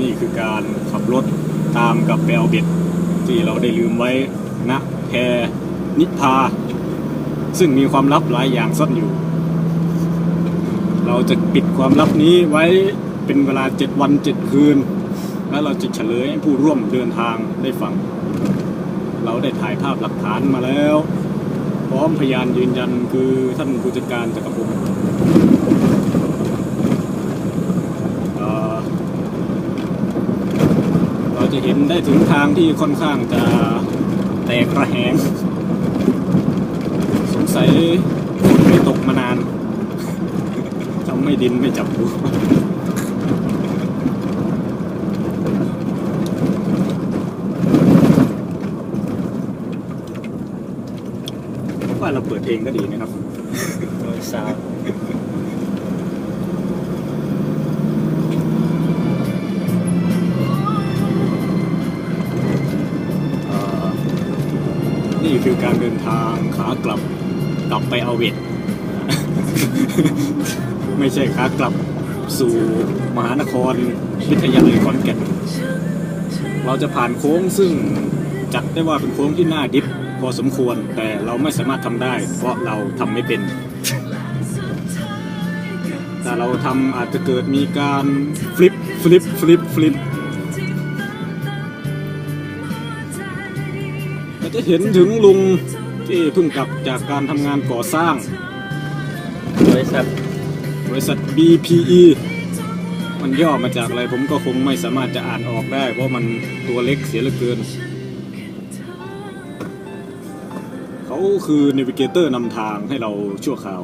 นี่คือการขับรถตามกับแปลเบ็ด ที่เราได้ลืมไว้ณแพนิพา ซึ่งมีความลับหลายอย่างซ่อนอยู่ เราจะปิดความลับนี้ไว้เป็นเวลาเจ็ดวันเจ็ดคืน แล้วเราจะเฉลยให้ผู้ร่วมเดินทางได้ฟัง เราได้ถ่ายภาพหลักฐานมาแล้ว พร้อมพยานยืนยันคือท่านผู้จัดการจักรพงศ์เอ่อเรา จะเห็นได้ถึงทางที่ค่อนข้างจะแตกระแหง สงสัยฝนไม่ตกมานานทำไม่ดินไม่จับหัวว่าเราเปิดเพลงก็ดีนะครับโดยสาว คือการเดินทางขากลับกลับไปเอาเวทไม่ใช่ขากลับสู่มหานครวิทยาลัยขอนแก่นเราจะผ่านโค้งซึ่งจัดได้ว่าเป็นโค้งที่น่าดิฟพอสมควรแต่เราไม่สามารถทำได้ เพราะเราทำไม่เป็น แต่เราทำอาจจะเกิดมีการฟลิปฟลิปฟลิปฟลิป จะเห็นถึงลุงที่เพิ่งกลับจากการทำงานก่อสร้าง บริษัทบริษัท BPE มันย่อมาจากอะไรผมก็คงไม่สามารถจะอ่านออกได้ เพราะมันตัวเล็กเสียเหลือเกิน เขาคือเนวิเกเตอร์นำทางให้เราชั่วคราว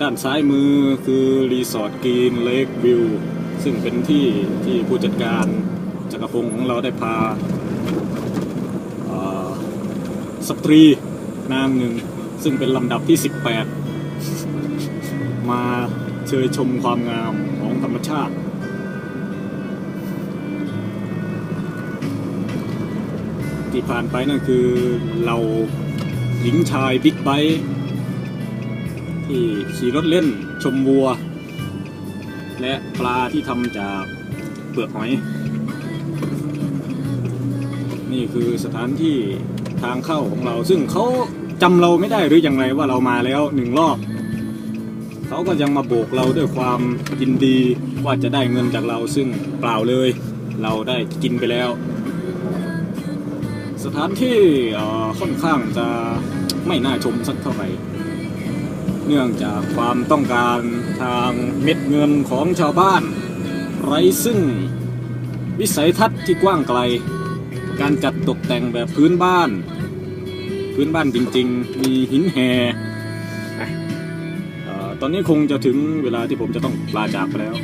ด้านซ้ายมือคือรีสอร์ทกรีนเลควิวซึ่งเป็นที่ที่ผู้จัดการจักรพงศ์ของเราได้พาเอ่อ สตรีนางหนึ่ง ซึ่งเป็นลำดับที่ 18 มาเชยชมความงามของธรรมชาติ ที่ผ่านไปนั่นคือเราหญิงชายบิ๊กไบค์ที่ขี่รถเล่นชมวัว และปลาที่ทำจากเปลือกหอย นี่คือสถานที่ ทางเข้าของเรา ซึ่งเขาจำเราไม่ได้หรืออย่างไรว่าเรามาแล้วหนึ่งรอบเขาก็ยังมาโบกเราด้วยความยินดีว่าจะได้เงินจากเราซึ่งเปล่าเลย เราได้กินไปแล้ว สถานที่ค่อนข้างจะไม่น่าชมสักเท่าไหร่เนื่องจากความต้องการทางเม็ดเงินของชาวบ้าน ไร้ซึ่งวิสัยทัศน์ที่กว้างไกล การจัดตกแต่งแบบพื้นบ้าน พื้นบ้านจริง ๆ มีหินแห่ตอนนี้คงจะถึงเวลาที่ผมจะต้องลาจากไปแล้ว